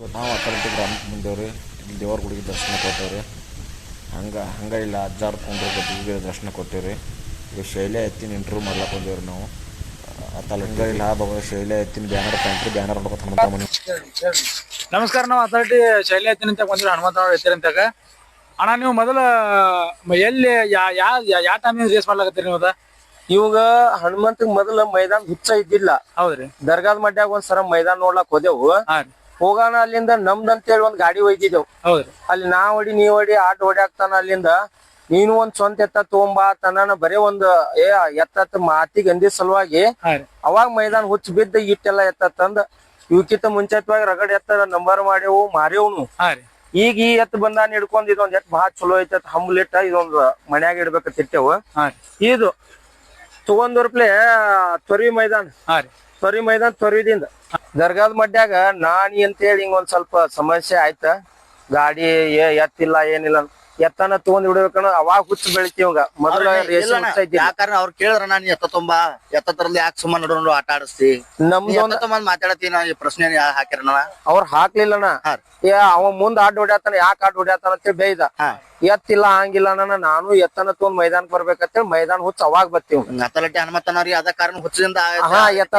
ನಾವು ಅಥಾರಿಟಿ ಗ್ರಾಮಕ್ಕೆ ಬಂದೇವ್ರಿ ದೇವ್ರ ಗುಡಿಗೆ ದರ್ಶನ ಕೊಟ್ಟೇವ್ರಿ. ಹಂಗೆ ಹಂಗೆ ಇಲ್ಲ ಅಜ್ಜಾರ್ ಕುಂಡ್ರ ಗದ್ದಿಗೆ ದರ್ಶನ ಕೊಟ್ಟೇವ್ರಿ. ಈಗ ಶೈಲೆ ಎತ್ತಿನ ಇಂಟರ್ವ್ಯೂ ಮಾಡ್ಲಕ್ಕೆ ಬಂದೇವ್ರಿ ನಾವು. ಅಥಾರಿಟಿ ಇಲ್ಲ ಬಾಬಾ ಶೈಲೆ ಎತ್ತಿನ ಬ್ಯಾನರ್ ಕಂಟ್ರಿ ಬ್ಯಾನರ್ ನೋಡ್ಕೊತ ಹನುಮಂತ ಮನೆ. ನಮಸ್ಕಾರ ನಾವು ಅಥಾರಿಟಿ ಶೈಲಿ ಐತಿ ಅಂತ ಬಂದ್ರೆ ಹನುಮಂತ ಅಂತಾಗ ಅಣ್ಣ ನೀವು ಮೊದಲ ಎಲ್ಲಿ ಯಾ ಯಾ ಯಾವ ಟೈಮಿಂಗ್ ರೇಸ್ ಮಾಡ್ಲಾಕತ್ತೀರಿ ನೀವು ಅದ? ಇವಾಗ ಹನುಮಂತಗ್ ಮೊದಲ ಮೈದಾನ ಹುಚ್ಚ ಇದ್ದಿಲ್ಲ. ಹೌದ್ರಿ. ದರ್ಗಾದ ಮಡ್ಯಾಗ ಒಂದ್ ಸರ ಮೈದಾನ ನೋಡ್ಲಾಕ್ ಹೋದೆವು. ಹಾ ರೀ ಹೋಗೋಣ ಅಲ್ಲಿಂದ ನಮ್ದ್ ಅಂತೇಳಿ ಒಂದ್ ಗಾಡಿ ಒಯ್ದಿದ್ದೆವು. ಅಲ್ಲಿ ನಾ ಹೊಡಿ ನೀ ಹೊಡಿ ಆಟ ಹೊಡ್ಯಾಕ್ತಾನ ಅಲ್ಲಿಂದ. ನೀನು ಒಂದ್ ಸ್ವಂತ ಎತ್ತ ತಗೊಂಬಾ ತನ್ನ ಬರೇ ಒಂದ್ ಏ ಎತ್ತ ಮಾತಿಗೆ ಅಂದಿ ಸಲುವಾಗಿ ಅವಾಗ ಮೈದಾನ ಹುಚ್ಚ ಬಿದ್ದ ಇಟ್ಟೆಲ್ಲ ಎತ್ತ ತಂದ. ಇವಕ್ಕಿಂತ ಮುಂಚಿತವಾಗಿ ರಗಡ್ ಎತ್ತ ನಂಬರ್ ಮಾಡೇವು ಮಾರೇವ್ನು ಈಗ ಈ ಎತ್ತ ಬಂದಾನ ಹಿಡ್ಕೊಂಡ್ ಇದೊಂದ್ ಎತ್ ಬಹಳ ಚಲೋ ಐತೆ ಹಂಬ್ಲಿಟ್ಟ ಇದೊಂದ್ ಮನ್ಯಾಗ ಇಡ್ಬೇಕಂತ ಇಟ್ಟೆವು. ಹಾ ರೀ. ಇದು ತಗೊಂಡ್ರಪ್ಲೆ ತೊರಿ ಮೈದಾನ. ತ್ವರಿ ತೊರಿ ಮೈದಾನ ತೊರಿದಿಂದ ದರ್ಗಾದ ಮಡ್ಯಾಗ ನಾನಿ ಅಂತೇಳಿ ಹಿಂಗ ಒಂದ್ ಸ್ವಲ್ಪ ಸಮಸ್ಯೆ ಆಯ್ತ. ಗಾಡಿ ಎತ್ತಿಲ್ಲ ಏನಿಲ್ಲ ಎತ್ತನ ತಗೊಂಡ್ ಬಿಡ್ಬೇಕನ್ನ ಅವಾಗ ಹುಚ್ಚ ಬೆಳಿತೀವಂಗ ಮೊದಲ ಯಾಕಂದ್ರೆ ಅವ್ರು ಕೇಳಿದ್ರ ನಾನು ಎತ್ತ ತುಂಬಾ ಎತ್ತ ತರಲಿ ಯಾಕೆ ಸುಮ್ಮನೆ ನೋಡೋಣ ಆಟ ಆಡಿಸ್ತಿ? ನಮ್ದು ತುಂಬ ಮಾತಾಡತಿ ನಾ ಈ ಪ್ರಶ್ನೆ ಹಾಕಿರ ಅವ್ರು ಹಾಕ್ಲಿಲ್ಲಣ್ಣ. ಅವ ಮುಂದ್ ಆಡ್ ಹೊಡ್ಯಾತನ ಯಾಕ ಆಡ್ ಹೊಡ್ಯಾತನ ಅಂತೇಳಿ ಬೇಯ್ದ. ಎತ್ತಿಲ್ಲ ಹಂಗಿಲ್ಲ ನನ್ನ ನಾನು ಎತ್ತನ ತಗೊಂಡ್ ಮೈದಾನ ಬರ್ಬೇಕಂತೇಳಿ ಮೈದಾನ ಹುಚ್ಚ ಅವಾಗ ಬರ್ತೀವಿ ಅತಲಟ್ಟಿ ಹನುಮಂತನವ್ರಿ ಅದ ಕಾರಣ ಹುಚ್ಚದಿಂದ ಹಾ, ಎತ್ತ.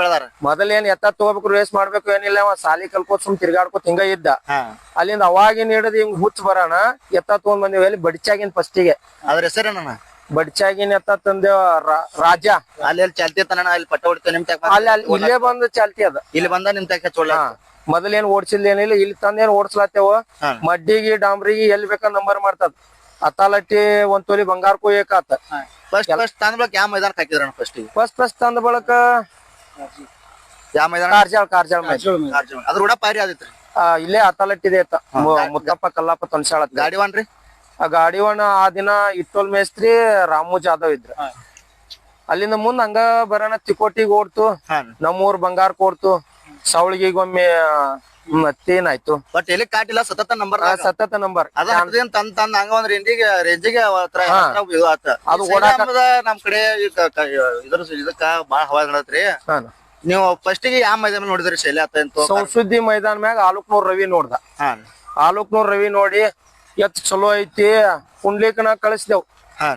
ಬೆಳೆದಾರ. ಮೊದಲೇನ್ ಎತ್ತ ತಗೋಬೇಕು ರೇಸ್ ಮಾಡ್ಬೇಕು ಏನಿಲ್ಲ ಅವ. ಸಾಲಿ ಕಲ್ಕೋತ್ ಸುಮ್ ತಿರ್ಗಾಡ್ಕೋತ್ ಹಿಂಗ ಇದ್ದ. ಅಲ್ಲಿಂದ ಅವಾಗಿನ ಹಿಡಿದು ಹಿಂಗ್ ಹುಚ್ಚ ಬರೋಣ. ಎತ್ತ ತಗೊಂಡ್ ಬಂದಿವಿ ಎಲ್ಲಿ ಫಸ್ಟ್ ಫಸ್ಟಿಗೆ ಅದ್ರ ಹೆಸರೇನ ಬಡ್ಚಾಗಿನ ಎತ್ತ ತಂದೇವ ರಾಜ. ಅಲ್ಲಿ ಅಲ್ಲಿ ಚಾಲ್ತಿ ಅಲ್ಲಿ ಪಟ್ಟ ಹೊಡಿತ ನಿಮ್ ಅಲ್ಲಿ ಅಲ್ಲಿ ಇಲ್ಲೇ ಬಂದು ಚಾಲ್ತಿ ಅದ. ಇಲ್ಲಿ ಬಂದ ನಿಮ್ ತಕ್ಕ ಹಾ. ಮೊದಲೇನ್ ಓಡ್ಸಿಲ್ಲ ಏನಿಲ್ಲ ಇಲ್ಲಿ ತಂದೇನ್ ಓಡ್ಸ್ಲಾತೇವ ಮಡ್ಡಿಗಿ ಮಡ್ಡಿಗೆ ಡಾಂಬ್ರಿಗೆ ಎಲ್ಲಿ ಬೇಕ ನಂಬರ್ ಮಾಡ್ತದ. ಅತ್ತಾಲಟ್ಟಿ ಒಂದ್ ತೊಲಿ ಬಂಗಾರಕ್ಕೂ ಏಕಾತ ಫಸ್ಟ್ ಫಸ್ಟ್ ತಂದ ಬಳಕ ಯಾವ ಮೈದಾನಕ್ಕೆ ಹಾಕಿದ್ರಣ ಫಸ್ಟ್ ಫಸ್ಟ್ ಫಸ್ಟ್ ತಂದ ಬಳಕ ಯಾವ ಮೈದಾನ? ಕಾರ್ಜಾಳ್ ಕಾರ್ಜಾಳ್ ಮೈದಾನ. ಅದ್ರ ಕೂಡ ಪಾರಿ ಆದಿತ್ರಿ? ಇಲ್ಲೇ ಅತ್ತಾಲಟ್ಟಿದೆ ಮುದ್ದಪ್ಪ ಕಲ್ಲಪ್ಪ ತೊಂದ್ಸಾಳ ಗಾಡಿ ವಾನ್ರಿ ಆ ಗಾಡಿ ಒಣ ಆ ದಿನ ಇಟ್ಟೋಲ್ ಮೇಸ್ತ್ರಿ ರಾಮು ಜಾಧವ್ ಇದ್ರ. ಅಲ್ಲಿಂದ ಮುಂದ್ ಹಂಗ ಬರೋಣ ತಿಕೋಟಿಗೆ ಓಡ್ತು. ನಮ್ಮೂರ್ ಬಂಗಾರ ಕೊಡ್ತು ಸವಳಿಗೆಗೊಮ್ಮೆ ಮತ್ತೇನಾಯ್ತು? ಬಟ್ ಎಲ್ಲಿ ಕಾಟಿಲ್ಲ ಸತತ ನಂಬರ್ ಸತತ ನಂಬರ್ ಅದ ಹತ್ತದೇನ್ ತಂದ ತಂದ್ ಹಂಗ ಒಂದ್ ರೇಂಜಿಗೆ ರೇಂಜಿಗೆ ಇದು ಆತ. ಅದು ನಮ್ ಕಡೆ ಇದ್ರ ಇದಕ್ಕ ಬಾಳ ಹವಾ ನಡತ್ರಿ. ನೀವು ಫಸ್ಟ್ಗೆ ಯಾವ ಮೈದಾನ ನೋಡಿದ್ರಿ ಶೈಲಿ ಆತ ಮೈದಾನ ಮ್ಯಾಗ ಆಲೂಕ್ನೂರ್ ರವಿ ನೋಡ್ದ. ಆಲೂಕ್ನೂರ್ ರವಿ ನೋಡಿ ಎತ್ ಚಲೋ ಐತಿ ಕುಂಡ್ಲಿಕನ ಕಳಿಸ್ದೇವ್.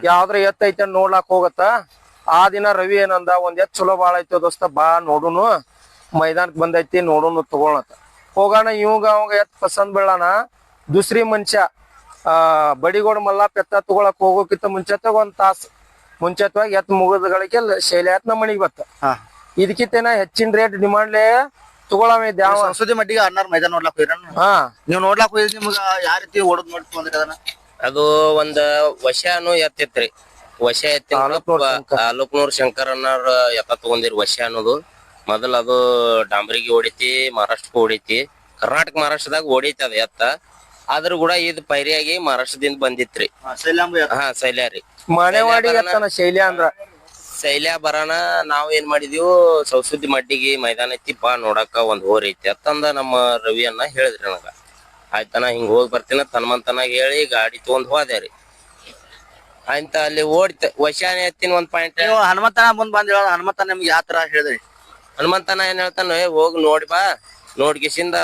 ಯಾವ್ದ್ರ ಎತ್ ಐತಿ ನೋಡ್ಲಾಕ್ ಹೋಗತ್ತ. ಆ ದಿನ ರವಿ ಏನಂದ ಒಂದ್ ಎತ್ ಚಲೋ ಬಾಳ ಐತಿ ದೋಸ್ತ ಬಾ ನೋಡುನು. ಮೈದಾನಕ್ ಬಂದೈತಿ ನೋಡೋಣ ತಗೊಳತ ಹೋಗೋಣ ಇವಂಗ ಅವಂಗ ಎತ್ ಪಸಂದ್ ಬೀಳಣ ದುಸ್ರಿ ಮನುಷ್ಯ ಆ ಬಡಿಗೋಡ್ ಮಲ್ಲಪ್ಪ ಎತ್ತ ತಗೊಳಕ್ ಹೋಗೋಕಿಂತ ಮುಂಚೆತಾಗ ಒಂದ್ ತಾಸ್. ಮುಂಚೆತ್ವಾಗಿ ಎತ್ ಮುಗಿದಗಳಿಗೆ ಶೈಲಿ ಎತ್ ನಮ್ಮ ಮನಿಗ್ ಬತ್ತ. ಇದಕ್ಕಿಂತೇನ ಹೆಚ್ಚಿನ ರೇಟ್ ಡಿಮಾಂಡ್ಲೆ ತಗೊಳವ ಯಾವ ಸಂಸದಿ ಮಟ್ಟಿಗೆ ಅನ್ನಾರ್ ಮೈದಾನ ನೋಡ್ಲಾಕ್ ಹೋಗಿರ ಹಾ. ನೀವು ನೋಡ್ಲಾಕ್ ಹೋಗಿದ್ ನಿಮ್ಗ ಯಾವ ರೀತಿ ಓಡದ್ ನೋಡ್ತು ಅಂದ್ರೆ ಅದನ್ನ? ಅದು ಒಂದ್ ವಶಾನು ಎತ್ತಿತ್ರಿ ವಶ ಎತ್ತಿ. ತಾಲೂಕ್ನೂರ್ ಶಂಕರ್. ಅನ್ನೋರ್ ಎತ್ತ ತಗೊಂಡಿರಿ ವಶ ಅನ್ನೋದು. ಮೊದಲ ಅದು ಡಾಂಬ್ರಿಗೆ ಹೊಡಿತಿ ಮಹಾರಾಷ್ಟ್ರಕ್ಕೆ ಹೊಡಿತಿ ಕರ್ನಾಟಕ ಮಹಾರಾಷ್ಟ್ರದಾಗ ಹೊಡಿತಿ ಅದ ಎತ್ತ. ಆದ್ರ ಕೂಡ ಇದ್ ಪೈರಿಯಾಗಿ ಮಹಾರಾಷ್ಟ್ರದಿಂದ ಬಂದಿತ್ರಿ. ಹಾ ಶೈಲ್ಯ ರೀ ಮನೆವಾಡಿ ಎತ್ತನ ಶೈಲಿ ಅಂದ್ರ? ಶೈಲ್ಯ ಬರೋಣ ನಾವ್ ಏನ್ ಮಾಡಿದೀವು ಸೌಸುದ್ದಿ ಮಡ್ಡಿಗೆ ಮೈದಾನ ಐತಿ ಬಾ ನೋಡಾಕ ಒಂದ್ ಹೋರ್ ಐತಿ ಅತ್ತಂದ ನಮ್ಮ ರವಿ ಅನ್ನ ಹೇಳಿದ್ರಿ ನನಗ. ಆಯ್ತನ ಹಿಂಗ್ ಹೋಗಿ ಬರ್ತೀನ ಹನುಮಂತನಾಗ ಹೇಳಿ ಗಾಡಿ ತಗೊಂಡ್ ಹೋದೆ ರೀ ಆಯ್ತ ಅಲ್ಲಿ ಓಡ್ತ ವಶಾನೆ ಎತ್ತಿನ ಒಂದ್ ಪಾಯಿಂಟ್ ಹನುಮಂತನ ಮುಂದ್ ಬಂದ್ ಹೇಳ ಹನುಮಂತ ನಿಮ್ಗೆ ಯಾವ ತರ ಹೇಳಿದ್ರಿ? ಹನುಮಂತನ ಏನ್ ಹೇಳ್ತಾನ ಹೋಗಿ ನೋಡಿ ಬಾ. ನೋಡ್ಗಿಸಿಂದ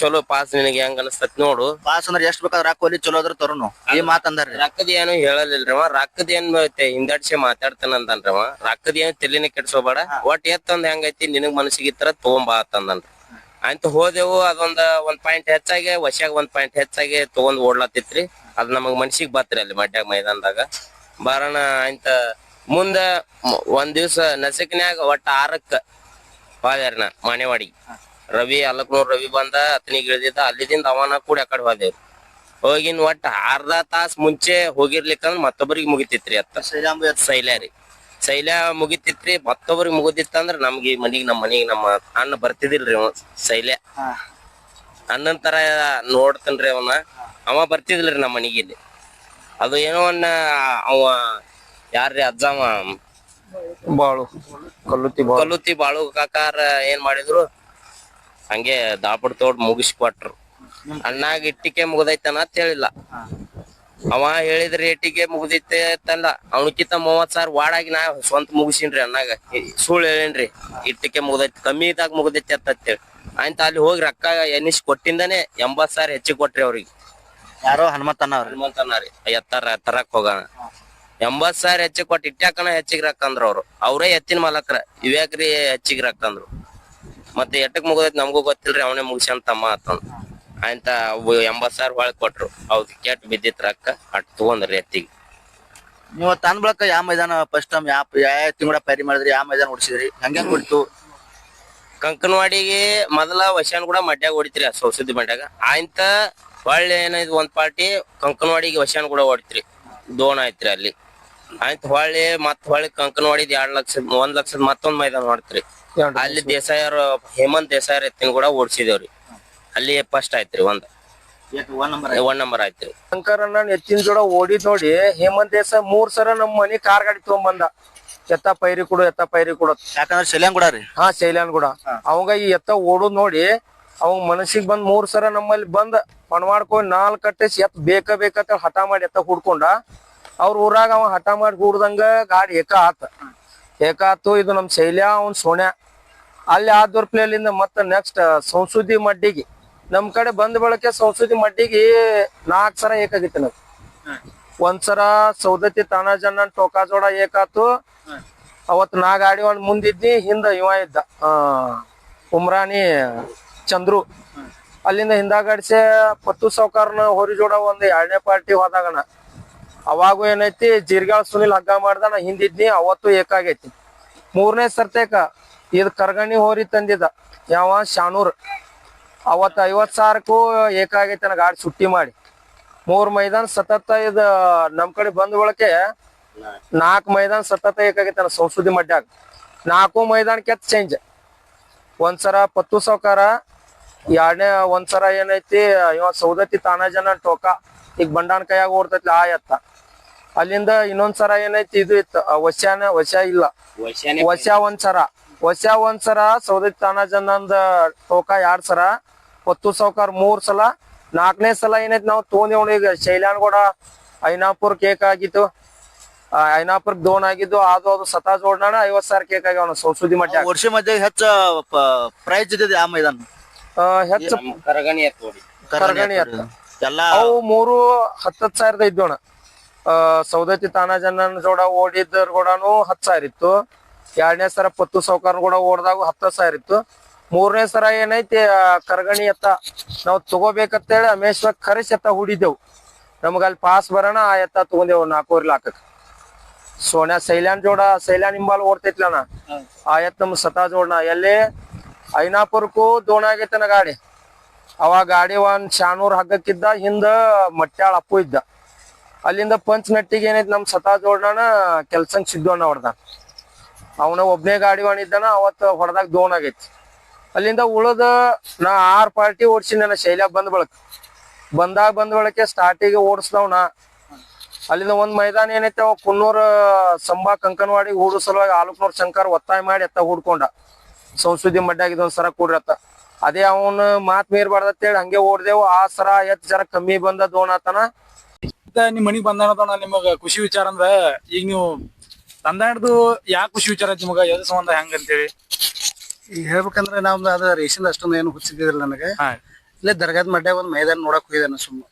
ಚಲೋ ಪಾಸ್ ನಿನಗೆ ಹೆಂಗ ಅನಸ್ತತ್ ನೋಡು. ಪಾಸ್ ಅಂದ್ರೆ ಎಷ್ಟ್ ಬೇಕಾದ್ರೆ ರಾಕೋಲಿ ಚಲೋ ಅದ್ರ ತರುನು. ಈ ಮಾತ್ ರಕ್ಕದ ರೊಕ್ಕದ ಏನು ಹೇಳಲಿಲ್ರಿ ಅವ ರೊಕ್ಕದ ಏನ್ ಹಿಂದಡ್ಸಿ ಮಾತಾಡ್ತಾನ ಅಂತನ್ರಿ ರಕ್ಕದ ಏನ್ ತಲೆನೇ ಕೆಡ್ಸೋಬೇಡ. ಒಟ್ ಎತ್ತಂದ್ ಹೆಂಗೈತಿ ನಿನಗ್ ಮನಸ್ಸಿಗಿತ್ತರ ತಗೊಂಬಾ ಅಂತಂದ್ರ ಅಂತ ಹೋದೆವು ಅದೊಂದ ಒಂದ್ ಪಾಯಿಂಟ್ ಹೆಚ್ಚಾಗಿ ವಶ್ಯಾಗ ಒಂದ್ ಪಾಯಿಂಟ್ ಹೆಚ್ಚಾಗಿ ತಗೊಂಡ್ ಓಡ್ಲತ್ತಿತ್ರಿ. ಅದ್ ನಮಗ್ ಮನ್ಸಿಗೆ ಬತ್ರಿ ಅಲ್ಲಿ ಮಡ್ಯಾಗ ಮೈದಾನದಾಗ. ಬಾರಣ ಅಂತ ಮುಂದ ಒಂದ್ ದಿವ್ಸ ನಸಕಿನ್ಯಾಗ ಒಟ್ಟ ಆರಕ್ಕ ಹೋದ್ಯಾರ ನಾ ಮಾನೆವಾಡಿ ರವಿ ಅಲಕ್ನೂರ್ ರವಿ ಬಂದ ಅತನಿಗೆ ಇಳಿದಿದ್ದ ಅಲ್ಲಿದಿಂದ ಅವನ ಕೂಡ ಆ ಕಡೆ ಹೋಗಿನ್ ಒಟ್ಟ ಅರ್ಧ ತಾಸ್ ಮುಂಚೆ ಹೋಗಿರ್ಲಿಕ್ಕಂದ್ರ ಮತ್ತೊಬ್ಬರಿಗೆ ಮುಗಿತಿತ್ರಿ ಅತ್ತ. ಶೈಲ ರೀ ಶೈಲ ಮುಗಿತಿತ್ರಿ, ಮತ್ತೊಬ್ಬರಿಗೆ ಮುಗಿದಿತ್ತಂದ್ರ ನಮ್ಗೆ ಮನಿಗ್ ನಮ್ಮ ಮನಿಗ್ ನಮ್ಮ ಅಣ್ಣ ಬರ್ತಿದಿಲ್ರಿ ಅವ ಶೈಲೆ ಅಣ್ಣನ್ ತರ ನೋಡ್ತನ್ರಿ ಅವನ. ಅವ ಬರ್ತಿದಿಲ್ರಿ ನಮ್ಮ ಮನಿಗೆ ಇಲ್ಲಿ. ಅದು ಏನೋ ಅನ್ನ ಅವ ಯಾರ್ರಿ ಅಜ್ಜವ ಬಾಳು. ಕಲ್ಲುತ್ತಿ ಬಾಳು. ಕಲ್ಲುತ್ತಿ ಬಾಳು ಕಾಕಾರ ಏನ್ ಮಾಡಿದ್ರು? ಹಂಗೆ ದಾಪಡ್ ತೋಡ್ ಮುಗಿಸಿ ಕೊಟ್ರು. ಅಣ್ಣಾಗ ಇಟ್ಟಿಗೆ ಮುಗ್ದೈತನ ಅಂತ ಹೇಳಿಲ್ಲ. ಅವ ಹೇಳಿದ ರೇಟಿಗೆ ಮುಗ್ದೈತೆ ಅಂತಲ್ಲ. ಅವನಕಿಂತ ಮೂವತ್ ಸಾವಿರ ವಾಡಾಗಿ ನಾ ಸ್ವಂತ ಮುಗಿಸಿನ್ರಿ ಅಣ್ಣಾಗ. ಸುಳ್ಳು ಹೇಳೇನ್ರಿ? ಇಟ್ಟಿಗೆ ಮುಗ್ದೈತಿ ಕಮ್ಮಿ ಇದಾಗ ಮುಗ್ದೈತಿ ಅಂತ ಹೇಳಿ ಆಯ್ತ ಅಲ್ಲಿ ಹೋಗಿ ರೊಕ್ಕ ಎನಿಸ್ ಕೊಟ್ಟಿಂದನೆ ಎಂಬತ್ ಸಾವಿರ ಹೆಚ್ಚಿಗೆ ಕೊಟ್ರಿ ಅವ್ರಿಗೆ. ಯಾರೋ ಹನುಮಂತಣ್ಣ ಅವ್ರಿ. ಹನುಮಂತನ ರೀ. ಎತ್ತಾರ ಎತ್ತರಕ್ ಹೋಗೋಣ. ಎಂಬತ್ ಸಾವಿರ ಹೆಚ್ಚಿಗೆ ಕೊಟ್ಟು ಇಟ್ಟಾಕನ ಹೆಚ್ಚಿಗೆ ರೊಕ್ಕ ಅಂದ್ರ ಅವ್ರು. ಅವರೇ ಎತ್ತಿನ ಮಾಲಕ್ರ. ಇವ್ಯಾಕ್ರಿ ಹೆಚ್ಚಿಗೆ ರೊಕ್ಕ ಅಂದ್ರು ಮತ್ತೆ ಎಟ್ಟಕ್ ಮುಗಿದೈತಿ ನಮಗೂ ಗೊತ್ತಿಲ್ರಿ ಅವನೇ ಮುಗಿಸ್ಯಾನ ತಮ್ಮ ಆತಂದ್. ಆಯ್ತ ಎಂಬತ್ ಸಾವಿರ ಒಳಗ್ ಕೊಟ್ರು. ಅವ್ದು ಕೆಟ್ಟ ಬಿದ್ದಿತ್ ರೊಕ್ಕ ಅಟ್ ತಗೊಂಡ್ರಿ ಎತ್ತಿಗೆ. ನೀವು ತಂದ್ ಬಳಕ ಯಾವ ಮೈದಾನ ಫಸ್ಟ್ ಟೈಮ್ ಯಾವ ಯಾವ ತಿಂಗಳ ಪರಿ ಮಾಡಿದ್ರಿ ಯಾವ ಮೈದಾನ ಓಡಿಸಿದ್ರಿ? ಹಂಗೆ ಕೊಡ್ತು ಕಂಕನವಾಡಿಗೆ ಮೊದಲ ವಶಾನ್ ಕೂಡ ಮಡ್ಯಾಗ ಹೊಡಿತ್ರಿ ಆ ಸೌಸದಿ ಮಡ್ಯಾಗ. ಆಯ್ತ ಹೊಳ್ಳಿ ಏನಾಯ್ತು ಒಂದ್ ಪಾರ್ಟಿ ಕಂಕನವಾಡಿಗೆ ವಶಾನ್ ಕೂಡ ಹೊಡಿತ್ರಿ. ದೋಣ ಐತ್ರಿ ಅಲ್ಲಿ. ಆಯ್ತು ಹೊಳ್ಳಿ ಮತ್ ಹೊಳ್ಳಿ ಕಂಕನವಾಡಿದ್ ಎರಡ್ ಲಕ್ಷದ ಒಂದ್ ಲಕ್ಷದ ಮತ್ತೊಂದ್ ಮೈದಾನ ಮಾಡ್ತ್ರಿ. ಅಲ್ಲಿ ದೇಸಾಯರ್ ಹೇಮಂತ್ ದೇಸಾಯರ್ ಎತ್ತಿನ ಕೂಡ ಓಡಿಸಿದೇವ್ರಿ. ಅಲ್ಲಿ ಫಸ್ಟ್ ಆಯ್ತ್ರಿ ಒಂದ್. ಒನ್ ನಂಬರ್ ಒನ್ ನಂಬರ್ ಆಯ್ತ್ರಿ. ಶಂಕರಣ್ಣ ಎತ್ತಿನ ಜೋಡ ಓಡಿದ್ ನೋಡಿ ಹೇಮಂತ್ ದೇಸಾಯಿ ಮೂರ್ ಸರ ನಮ್ ಮನಿ ಕಾರ್ ಗಾಡಿ ತಗೊಂಬಂದ. ಎತ್ತ ಪೈರಿ ಕೊಡು ಎತ್ತ ಪೈರಿ ಕೊಡು. ಯಾಕಂದ್ರೆ ಶಲ್ಯಾನ್ ಕೂಡ ರೀ? ಹಾ ಶೈಲಾನ್ ಕೂಡ ಅವಾಗ ಈ ಎತ್ತ ಓಡುದ್ ನೋಡಿ ಅವ್ ಮನಸ್ಸಿಗೆ ಬಂದ್ ಮೂರ್ ಸರ ನಮ್ಮಲ್ಲಿ ಬಂದ್ ಪಣವಾಡ್ಕೊಂಡ್ ನಾಲ್ಕು ಕಟ್ಟಿಸಿ ಎತ್ ಬೇಕ ಬೇಕ ಹಠ ಮಾಡಿ ಎತ್ತ ಹುಡ್ಕೊಂಡ ಅವ್ರ ಊರಾಗ ಅವ ಹಠ ಮಾಡಿ ಕೂಡ್ದಂಗ ಗಾಡಿ ಏಕ ಆತ. ಏಕ ಆತು ಇದು ನಮ್ ಶೈಲ್ಯ ಅವ್ನ ಸೋಣ್ಯ. ಅಲ್ಲಿ ಆದೂರ್ ಪ್ಲೇಲಿಂದ ಮತ್ತ ನೆಕ್ಸ್ಟ್ ಸಂಸ್ಕೃತಿ ಮಡ್ಡಿಗೆ. ನಮ್ ಕಡೆ ಬಂದ ಬಳಕೆ ಸಂಸ್ಕೃತಿ ಮಡ್ಡಿಗೆ ನಾಲ್ಕ್ ಸರ ಏಕಾಗಿತ್ತು ನಮ್ಗೆ ಒಂದ್ಸರ ಸೌದತ್ತಿ ಟೋಕಾ ಜೋಡ ಏಕಾತು ಅವತ್ ನಾ ಗಾಡಿ ಒಂದ್ ಮುಂದಿದ್ನಿ ಹಿಂದ ಇವ ಇದ್ದ ಆ ಉಮ್ರಾನಿ ಚಂದ್ರು. ಅಲ್ಲಿಂದ ಹಿಂದಾಗಡಿಸೆ ಪತ್ತು ಸಾವ್ಕಾರ್ನ ಹೊರಿ ಜೋಡ ಒಂದ್ ಎರಡನೇ ಪಾರ್ಟಿ ಹೋದಾಗಣ ಅವಾಗೂ ಏನೈತಿ, ಜೀರ್ಗಾಳ್ ಸುನಿಲ್ ಹಗ್ಗ ಮಾಡ್ದ ನಾ ಹಿಂದಿದ್ನಿ, ಅವತ್ತು ಏಕಾಗೈತಿ. ಮೂರನೇ ಸರ್ತೆಕ ಇದ್ ಕರ್ಗಣಿ ಹೋರಿ ತಂದಿದ್ದ ಯಾವ ಶಾನೂರ್. ಅವತ್ ಐವತ್ ಸಾವಿರಕ್ಕೂ ಏಕಾಗೈತಿ ನಾ ಗಾಡಿ ಸುಟ್ಟಿ ಮಾಡಿ. ಮೂರ್ ಮೈದಾನ ಸತತ ಇದ, ನಮ್ ಕಡೆ ಬಂದ ಬಳಕೆ ನಾಲ್ಕು ಮೈದಾನ ಸತತ ಏಕಾಗೈತಿ ನನ್ನ ಸಂಸ್ಕೃತಿ ಮಡ್ಯಾಗ. ನಾಲ್ಕು ಮೈದಾನ ಕೆತ್ತ ಚೇಂಜ್ ಒಂದ್ಸರ ಪತ್ತು ಸಾವ್ಕಾರ ಎರಡನೇ ಒಂದ್ಸರ ಏನೈತಿ ಇವ ಸೌದತ್ತಿ ತಾನಾಜನ ಟೋಕ ಈಗ ಬಂಡಾನ್ ಕೈಯಾಗ ಓಡ್ತೈತಿ ಆ ಎತ್ತ. ಅಲ್ಲಿಂದ ಇನ್ನೊಂದ್ಸರ ಏನೈತಿ ಇದು ಇತ್ತು ವಶ್ಯಾನ ವಶ ಇಲ್ಲ. ವಶ ಒಂದ್ಸರ ವಶ ಒಂದ್ಸರ ಸೌದತ್ತಿ ತಾನಾಜನಂದ ಟೋಕ ಎರಡ್ ಸರ ಪತ್ತು ಸಾವ್ಕಾರ ಮೂರ್ ಸಲ ನಾಲ್ಕನೇ ಸಲ ಏನೈತಿ ನಾವು ತೊಗೊಂಡೇವ್ ಈಗ ಶೈಲಾನ್ ಕೂಡ ಐನಾಪುರ್ ಕೇಕ್ ಆಗಿತ್ತು ಐನಾಪುರ್ ದೋನ್ ಆಗಿದ್ದು ಅದು ಅದು ಸತಾ ಜೋಡ್ನಾಣ ಐವತ್ ಸಾವಿರ ಕೇಕ್ ಆಗ್ಯಾವ ಸಂಸ್ಕೃತಿ ಮಟ್ಟ ವರ್ಷ ಮಧ್ಯೆ ಹೆಚ್ಚ ಪ್ರೈಸ್ ಇದ್ದಿದ್ದು ಆ ಮೈದಾನ. ಹೆಚ್ಚು ಕರಗಣಿ ಎತ್ ನೋಡಿ. ಕರಗಣಿ ಎತ್ತ. ಎಲ್ಲಾ ಅವು ಮೂರು ಹತ್ತತ್ ಸಾವಿರದ ಇದ್ದೋಣ. ಸೌದತ್ತಿ ತಾನಾಜನ್ನ ಜೋಡ ಓಡಿದ್ರ ಕೂಡನು ಹತ್ತು ಸಾವಿರ ಇತ್ತು. ಎರಡನೇ ಸರ ಪತ್ತು ಸೌಕರ್ ಕೂಡ ಓಡ್ದಾಗ ಹತ್ತು ಸಾವಿರ ಇತ್ತು. ಮೂರನೇ ಸರ ಏನೈತಿ ಕರಗಣಿ ಎತ್ತ ನಾವು ತಗೋಬೇಕಂತೇಳಿ ಅಮೇಶ್ವರ್ ಕರೆಸಿ ಎತ್ತ ಹುಡಿದೆವು ನಮ್ಗೆ ಅಲ್ಲಿ ಪಾಸ್ ಬರೋಣ ಆ ಎತ್ತ ತಗೊಂಡೆವು ನಾಲ್ಕೂವರೆ ಲಾಕಕ್ ಸೋನ್ಯಾ ಸೈಲಾನ್ ಜೋಡ ಸೈಲಾನ್ ಹಿಂಬಾಲ್ ಓಡ್ತೈತ್ಲಣ್ಣ. ಆ ಎತ್ತ ನಮ್ ಸತಾ ಜೋಡ್ನ ಎಲ್ಲಿ ಐನಾಪುರಕ್ಕೂ ದೋಣ ಆಗೈತನ ಗಾಡಿ. ಅವ ಗಾಡಿ ಒಂದ್ ಶಾನೂರ್ ಹಗ್ಗಕ್ಕಿದ್ದ, ಹಿಂದ ಮಟ್ಯಾಳ ಅಪ್ಪು ಇದ್ದ. ಅಲ್ಲಿಂದ ಪಂಚ್ ನಟ್ಟಿಗೆ ಏನೈತಿ ನಮ್ ಸತಾ ಜೋಡಣ ಕೆಲ್ಸಂಗ್ ಸಿದ್ದೋಣ ಹೊಡ್ದ ಅವನ ಒಬ್ನೇ ಗಾಡಿ ಇದ್ದಾನ ಅವತ್ತು ಹೊಡೆದಾಗ ದೋಣ ಆಗೈತಿ. ಅಲ್ಲಿಂದ ಉಳದ ನಾ ಆರ್ ಪಾರ್ಟಿ ಓಡಿಸಿ ನನ್ನ ಶೈಲ ಬಂದ್ ಬಳಕ. ಬಂದಾಗ ಬಂದ ಬಳಕೆ ಸ್ಟಾರ್ಟಿಗೆ ಓಡಿಸ್ದವ್ ಅಲ್ಲಿಂದ ಒಂದ್ ಮೈದಾನ ಏನೈತಿ ಅವ ಕುನ್ನೂರ್ ಸಂಬಾ ಕಂಕನವಾಡಿ ಹೂಡು ಸಲುವಾಗಿ ಆಲೂಕ್ನೂರ್ ಶಂಕರ್ ಒತ್ತಾಯ ಮಾಡಿ ಎತ್ತ ಹುಡ್ಕೊಂಡ. ಸಂಸ್ಕೃತಿ ಮಡ್ಯಾಗ ಇದೊಂದ್ ಸರ ಕೊಡ್ರತ್ತ ಅದೇ ಅವನು ಮಾತ್ ಮೇರ್ಬಾರ್ದ ಅಂತ ಹೇಳಿ ಹಂಗೆ ಓಡ್ದೇವು ಆ ಸರ ಎತ್ ಜರ ಕಮ್ಮಿ ಬಂದ ದೋಣಾತನ ಮತ್ತೆ ನಿಮ್ ಮನಿಗ್ ಬಂದಾನ ನಿಮಗ ಖುಷಿ ವಿಚಾರ ಅಂದ್ರ ಈಗ ನೀವು ತಂದಾಡ್ದು ಯಾ ಯಾಕೆ ಖುಷಿ ವಿಚಾರ ಐತಿ ನಿಮಗ ಎದ ಸಂಬಂಧ ಹೆಂಗ ಅಂತೇಳಿ? ಈಗ ಹೇಳ್ಬೇಕಂದ್ರೆ ನಮ್ದು ಅದ ರೇಷನ್ ಅಷ್ಟೊಂದು ಏನು ಹುಚ್ಚಿದ್ದಿಲ್ಲ ನನಗೆ. ಇಲ್ಲ ದರ್ಗಾದ ಮಡ್ಯಾಗ ಒಂದ್ ಮೈದಾನ ನೋಡಕ್ ಹೋಗಿದ್ದಾನೆ ಸುಮ್ಮ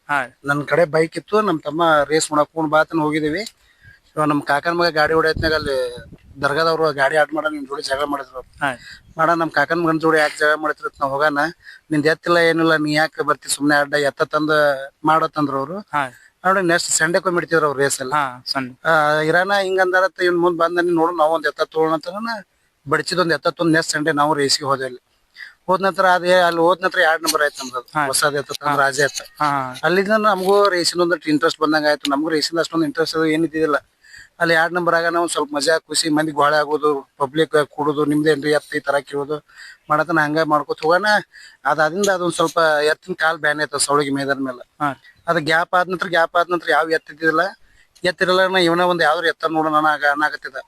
ನನ್ ಕಡೆ ಬೈಕ್ ಇತ್ತು ನಮ್ ತಮ್ಮ ರೇಸ್ ಮಾಡಕ್ ಬಾ ಬಾತನ ಹೋಗಿದೀವಿ ಇವಾಗ ನಮ್ ಕಾಕನ್ ಮಗ ಗಾಡಿ ಹೊಡೆಯತ್ನಾಗ ಅಲ್ಲಿ ದರ್ಗಾದವ್ರು ಗಾಡಿ ಆಡ್ ಮಾಡ ನಿನ್ ಜೋಡಿ ಜಗಳ ಮಾಡಿದ್ರು. ಮಾಡ ನಮ್ ಕಾಕನ್ ಮಗನ ಜೋಡಿ ಯಾಕೆ ಜಗಳ ಮಾಡಿದ್ರು ನಾವ್ ಹೋಗಾನ. ನಿಂದ ಎತ್ತಿಲ್ಲ ಏನಿಲ್ಲ ನೀ ಯಾಕೆ ಬರ್ತಿ ಸುಮ್ನೆ ಅಡ್ಡ ಎತ್ತ ತಂದ ಮಾಡತ್ತಂದ್ರ ಅವ್ರು. ನೋಡಿ ನೆಕ್ಸ್ಟ್ ಸಂಡೆ ಕೊಂಬಿಡ್ತಿದ್ರು ಅವ್ರ ರೇಸ್ ಎಲ್ಲ ಇರಾನ ಹಿಂಗ ಹಿಂಗಂದಾರತ್ತ ಇವ್ನ ಮುಂದ್ ಬಂದ ನೋಡು ನಾವು ಒಂದ್ ಎತ್ತ ತಗೋಣ ಅಂತ ಬಡಿಸಿದ ಒಂದ್ ಎತ್ತ ತೊಂದ್ ನೆಕ್ಸ್ಟ್ ಸಂಡೆ ನಾವು ರೇಸ್ಗೆ ಹೋದೆ ಅಲ್ಲಿ. ಹೋದ ನಂತರ ಅದೇ ಅಲ್ಲಿ ಹೋದ ನಂತರ ಎರಡ್ ನಂಬರ್ ಆಯ್ತು ನಮ್ದು ಹೊಸದ್ ಎತ್ತ ರಾಜ ಎತ್ತ. ಅಲ್ಲಿಂದ ನಮಗೂ ರೇಸಿನ ಒಂದಷ್ಟು ಇಂಟ್ರೆಸ್ಟ್ ಬಂದಂಗ ಆಯ್ತು. ನಮಗೂ ರೇಸಿನ ಅಷ್ಟೊಂದು ಇಂಟ್ರೆಸ್ಟ್ ಏನಿದ್ದಿಲ್ಲ ಅಲ್ಲಿ ಎರಡ್ ನಂಬರ್ ಆಗ ನಾವು ಸ್ವಲ್ಪ ಮಜಾ ಖುಷಿ ಮಂದಿ ಗೋಳೆ ಆಗೋದು ಪಬ್ಲಿಕ್ ಕೂಡೋದು ನಿಮ್ದೇನ್ರಿ ಎತ್ತ ಈ ತರ ಕೇಳೋದು. ಮಾಡತನ ಹಂಗ ಮಾಡ್ಕೊತ ಹೋಗೋಣ. ಅದಾದಿಂದ ಅದೊಂದ್ ಸ್ವಲ್ಪ ಎತ್ತಿನ ಕಾಲ್ ಬ್ಯಾನ್ ಆಯ್ತು ಸೌಳಿಗೆ ಮೈದಾನ ಮೇಲೆ. ಅದು ಗ್ಯಾಪ್ ಆದ ನಂತರ ಗ್ಯಾಪ್ ಆದ ನಂತರ ಯಾವ ಎತ್ತಿದ್ದಿಲ್ಲ ಎತ್ತಿರಲ್ಲ ಇವನ ಒಂದ್ ಯಾವ್ದು ಎತ್ತ ನೋಡೋಣ ಆಗ ಅನ್ನಾಗತ್ತಿದ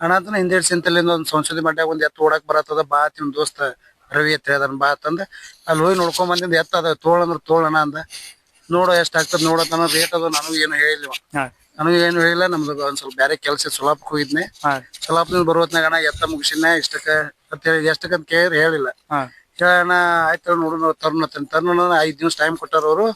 ಅಣ್ಣ ಅಂತ ಹಿಂದೆ ಸಿಂತಲಿಂದ ಒಂದ್ ಸಂಸದಿ ಮಟ್ಟಾಗ ಒಂದ್ ಎತ್ತ ಓಡಕ್ ಬರತ್ತದ. ಬಾ ತಿನ್ ದೋಸ್ತ ರವಿ ಎತ್ತ ಅದನ್ನ ಬಾ ತಂದ ಅಲ್ಲಿ ಹೋಗಿ ನೋಡ್ಕೊಂಡ್ ಬಂದಿಂದ ಎತ್ತ ಅದ ತೋಳ ಅಂದ್ರ ತೋಳಣ ಅಂದ. ನೋಡೋ ಎಷ್ಟಾಗ್ತದ ನೋಡತನ ರೇಟ್ ಅದು ನನಗೂ ಏನು ಹೇಳಿಲ್ಲ ಇವ. ಹಾ ನನಗೂ ಏನು ಹೇಳಿಲ್ಲ ನಮ್ದು ಒಂದ್ ಸ್ವಲ್ಪ ಬೇರೆ ಕೆಲಸ ಸೊಲಾಪಕ್ ಹೋಗಿದ್ನೆ. ಹಾ. ಸುಲಾಪದಿಂದ ಬರುವತ್ನಾಗ ಅಣ್ಣ ಎತ್ತ ಮುಗಿಸಿನ ಇಷ್ಟಕ್ಕ ಅಂತ ಹೇಳಿ ಎಷ್ಟಕ್ಕಂತ ಕೇಳಿದ್ರೆ ಹೇಳಿಲ್ಲ. ಹಾ. ಹೇಳೋಣ ಆಯ್ತು ನೋಡೋಣ ತರುಣ ತರ್ನ ಐದ್ ದಿವಸ ಟೈಮ್ ಕೊಟ್ಟಾರ ಅವರು.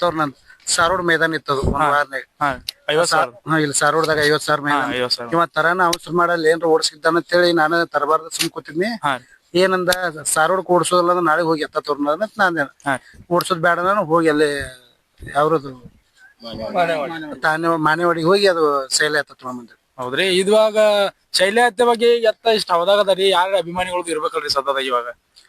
ತರುಣ ಸಾರೋಡ್ ಮೈದಾನ ಇತ್ತದು ಒಂದ್ ವಾರನಾಗ ಹಾ. ಐವತ್ ಸಾವಿರ. ಹಾ ಇಲ್ಲಿ ಸಾರೋಡ್ದಾಗ ಐವತ್ ಸಾವಿರ ಮೈದಾನ. ಇವತ್ ಸಾವಿರ. ಇವ ತರಾನ ಅವಸರ ಮಾಡಲ್ಲ ಏನ್ರ ಓಡಿಸಿದ್ದಾನ ಅಂತೇಳಿ ನಾನು ತರಬಾರ್ದ ಸುಮ್ ಕೂತಿದ್ನಿ. ಹಾ. ಏನಂದ ಸಾರೋಡ್ ಓಡಿಸೋದಲ್ಲ ನಾಳೆ ಹೋಗಿ ಎತ್ತ ತೋರ್ನ ಅಂತ ನಾನು. ಹಾ. ಓಡಿಸೋದ್ ಬೇಡ ನಾನು ಹೋಗಿ ಅಲ್ಲಿ ಯಾವ್ರದು ತಾನೆ ಮಾನೆವಾಡಿಗೆ ಹೋಗಿ ಅದು ಶೈಲ ಎತ್ತ ತಗೊಂಡ್ಬಂದೆ ಹೌದ್ರಿ? ಇವಾಗ ಶೈಲಾತ್ಯ ಬಗ್ಗೆ ಎತ್ತ ಇಷ್ಟ ಹೌದಾಗದರಿ ಯಾರ ಅಭಿಮಾನಿಗಳು ಇರ್ಬೇಕಲ್ರಿ ಸತತ ಇವಾಗ?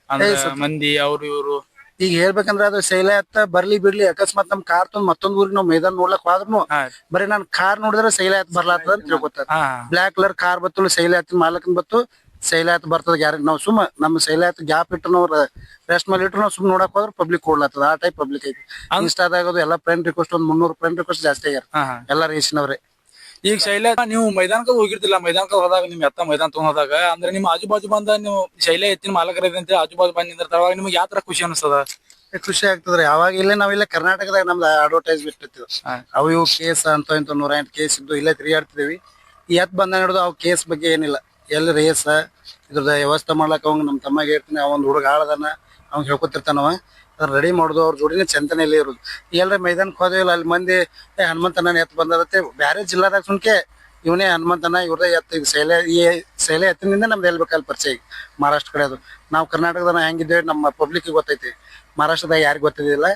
ಅಂದ್ರೆ ಮಂದಿ ಅವ್ರು ಇವ್ರು. ಈಗ ಹೇಳ್ಬೇಕಂದ್ರ ಅದು ಶೈಲ ಎತ್ತ ಬರ್ಲಿ ಬಿಡ್ಲಿ ಅಕಸ್ಮಾತ್ ನಮ್ ಕಾರ್ ತಂದ್ ಮತ್ತೊಂದ್ ಊರಿಗೆ ನಾವು ಮೈದಾನ ನೋಡ್ಲಕ್ ಹೋದ್ರುನು ಹಾ. ಬರೀ ನಾನ್ ಕಾರ್ ನೋಡಿದ್ರೆ ಶೈಲ ಎತ್ತ ಬರ್ಲಾತದ ಅಂತ ತಿಳ್ಕೊತಾರ ಬ್ಲಾಕ್ ಕಲರ್ ಕಾರ್ ಬತ್ತು ಶೈಲ ಮಾಲಕನ್ ಬತ್ತು ಶೈಲ ಎತ್ತ ಬರ್ತದ ಗ್ಯಾರಂಟಿ ನಾವು ಸುಮ್ಮ ನಮ್ಮ ಸೈಲಾತ್ ಎತ್ತ ಗ್ಯಾಪ್ ಇಟ್ಟು ನಾವು ರೆಸ್ಟ್ ಮೇಲೆ ಇಟ್ಟು ನಾವು ಸುಮ್ ನೋಡಕ್ ಹೋದ್ರೆ ಪಬ್ಲಿಕ್ ಕೊಡ್ಲತ್ತದ ಆ ಟೈಪ್ ಪಬ್ಲಿಕ್ ಐತಿ. ಇನ್ಸ್ಟಾದಾಗ ಅದು ಎಲ್ಲ ಫ್ರೆಂಡ್ ರಿಕ್ವೆಸ್ಟ್ ಒಂದ್ ಮುನ್ನೂರು ಫ್ರೆಂಡ್ ರಿಕ್ವೆಸ್ಟ್ ಜಾಸ್ತಿ ಆಗ್ಯಾರ. ಎಲ್ಲ ರೇಸಿನವ್ರೆ ಈಗ ಶೈಲ ನೀವು ಮೈದಾನಕ್ಕೆ ಹೋಗಿರ್ತಿಲ್ಲ ಮೈದಾನಕ್ಕೆ ಹೋದಾಗ ನಿಮ್ ಎತ್ತ ಮೈದಾನ ತಗೊಂಡಾಗ ಅಂದ್ರೆ ನಿಮ್ ಆಜು ಬಾಜು ಬಂದ ನೀವು ಶೈಲ ಎತ್ತಿನ ಮಾಲಕರ ಅಂತ ಆಜು ಬಾಜು ಬಂದ ನಿಂದಿರ್ತಾರ ಅವಾಗ ನಿಮ್ಗೆ ಯಾವ ತರ ಖುಷಿ ಅನಿಸ್ತದ? ಖುಷಿ ಆಗ್ತದ್ರಿ. ಯಾವಾಗ ಇಲ್ಲೇ ನಾವಿಲ್ಲ ಕರ್ನಾಟಕದಾಗ ನಮ್ದು ಅಡ್ವರ್ಟೈಸ್ ಬಿಟ್ಟಿರ್ತೀವಿ. ಅವು ಇವು ಕೇಸ್ ಅಂತ ಇಂತ ನೂರ ಎಂಟು ಕೇಸ್ ಇದ್ದು ಇಲ್ಲೇ ತಿರುಗಾಡ್ತಿದೀವಿ ಈ ಎತ್ ಬಂದ ಹಿಡಿದು ಅವ್ ಕೇಸ್ ಬಗ್ಗೆ ಏನಿಲ್ಲ. ಎಲ್ಲಿ ರೇಸ, ಇದ್ರದ ವ್ಯವಸ್ಥೆ ಮಾಡ್ಲಕ್ಕ ಅವಂಗ ನಮ್ಮ ತಮ್ಮಗೆ ಹೇಳ್ತೀನಿ ಅವ ಒಂದ್ ಹುಡುಗ ಆಳದನ್ನ ಅವ್ನು ಹೇಳ್ಕೊತಿರ್ತಾನವ ಅದನ್ನ ರೆಡಿ ಮಾಡೋದು ಅವ್ರ ಜೋಡಿನ ಚಂತನೆಯಲ್ಲಿ ಇರೋದು. ಎಲ್ಲರ ಮೈದಾನಕ್ಕೆ ಹೋದೇವಿಲ್ಲ ಅಲ್ಲಿ ಮಂದಿ, ಏ ಹನುಮಂತನ ಎತ್ತು ಬಂದದತ್ತೆ. ಬ್ಯಾರೆ ಜಿಲ್ಲಾದಾಗ ಸುಮ್ಕೆ ಇವನೇ ಹನುಮಂತನ ಇವ್ರದೇ ಎತ್ತ ಈಗ ಶೈಲೆ ಈ ಶೈಲೆ ಎತ್ತಿನಿಂದ ನಮ್ದು ಎಲ್ಲಿ ಬೇಕಲ್ಲಿ ಪರಿಚಯ ಮಹಾರಾಷ್ಟ್ರ ಕಡೆ ಅದು. ನಾವು ಕರ್ನಾಟಕದ ಹೆಂಗಿದ್ದೇವೆ ನಮ್ಮ ಪಬ್ಲಿಕ್ ಗೊತ್ತೈತಿ. ಮಹಾರಾಷ್ಟ್ರದಾಗ ಯಾರಿಗೂ ಗೊತ್ತಿದ್ದಿಲ್ಲ.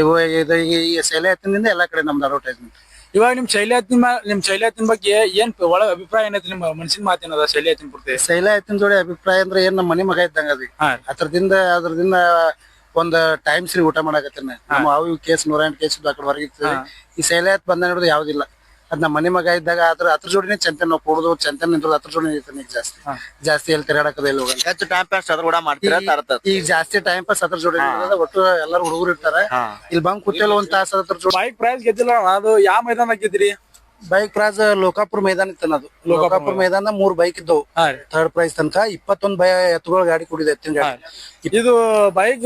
ಇವು, ಇದು ಈ ಶೈಲೆ ಎತ್ತಿನಿಂದ ಎಲ್ಲ ಕಡೆ ನಮ್ದು ಅಡ್ವರ್ಟೈಸ್ಮೆಂಟ್ ಇವಾಗ ನಿಮ್ ಶೈಲ್ಯಾತಿನ ನಿಮ್ಮ ನಿಮ್ ಶೈಲ್ಯಾತಿನ ಬಗ್ಗೆ ಏನ್ ಒಳ ಒಳಗ ಅಭಿಪ್ರಾಯ ಏನೈತಿ ನಿಮ್ಮ ಮನಸ್ಸಿನ ಮಾತೇನದ ಶೈಲ್ಯಾತಿನ ಪೂರ್ತಿ? ಶೈಲ ಎತ್ತಿನ ಜೋಡಿ ಅಭಿಪ್ರಾಯ ಅಂದ್ರೆ ಏನ್ ನಮ್ಮ ಮನೆ ಮಗ ಇದ್ದಂಗ ಅದು. ಹಾ. ಅದ್ರದಿಂದ ಅದ್ರದಿಂದ ಒಂದ್ ಟೈಮ್ ಸರಿ ಊಟ ಮಾಡಾಕತ್ತೇನೆ. ನಮ್ಮ ಅವು ಕೇಸ್ ನೂರ ಎಂಟು ಕೇಸ್ ಆ ಕಡೆ ಹೊರಗಿತ್ತು. ಈ ಶೈಲಾಯತ್ ಬಂದ ನೋಡಿದ್ರೆ ಯಾವ್ದಿಲ್ಲ. ಅದ್ ನಮ್ಮ ಮನೆ ಮಗ ಇದ್ದಾಗ ಅದ್ರ ಹತ್ರ ಜೋಡಿನೇ ಚಂತನ್ ನಾವು ಕೊಡುದು ಚಂತನ್ ನಿಂತು ಅದ್ರ ಜೋಡಿ ಇರ್ತಾನೆ ಈಗ ಜಾಸ್ತಿ. ಜಾಸ್ತಿ ಎಲ್ಲಿ ತಿರಾಡಕದ ಇಲ್ಲ ಹೆಚ್ಚು ಟೈಮ್ ಪಾಸ್ ಅದ್ರ ಕೂಡ ಮಾಡ್ತೀರಾ ತರ್ತದ ಈಗ ಜಾಸ್ತಿ ಟೈಮ್ ಪಾಸ್ ಅದ್ರ ಜೋಡಿ. ಒಟ್ಟು ಎಲ್ಲಾರು ಹುಡುಗರು ಇರ್ತಾರೆ. ಇಲ್ಲಿ ಬಂದ್ ಕುತ್ತಲ್ಲ ಒಂದ್ ತಾಸ ಅದ್ರ ಜೋಡಿ. ಬೈಕ್ ಪ್ರೈಸ್ ಗೆದ್ದಿಲ್ಲ ಅದು ಯಾವ ಮೈದಾನ ಗೆದ್ದಿರಿ? ಬೈಕ್ ಪ್ರೈಸ್ ಲೋಕಾಪುರ ಮೈದಾನ ಇತ್ತನ ಅದು ಲೋಕಾಪುರ ಮೈದಾನ ಮೂರ್ ಬೈಕ್ ಇದ್ದವು. ಥರ್ಡ್ ಪ್ರೈಸ್ ತನಕ ಇಪ್ಪತ್ತೊಂದ್ ಬೈ ಎತ್ತುಗಳ ಗಾಡಿ ಕುಡಿದ ಎತ್ತಿನ ಗಾಡಿ. ಇದು ಬೈಕ್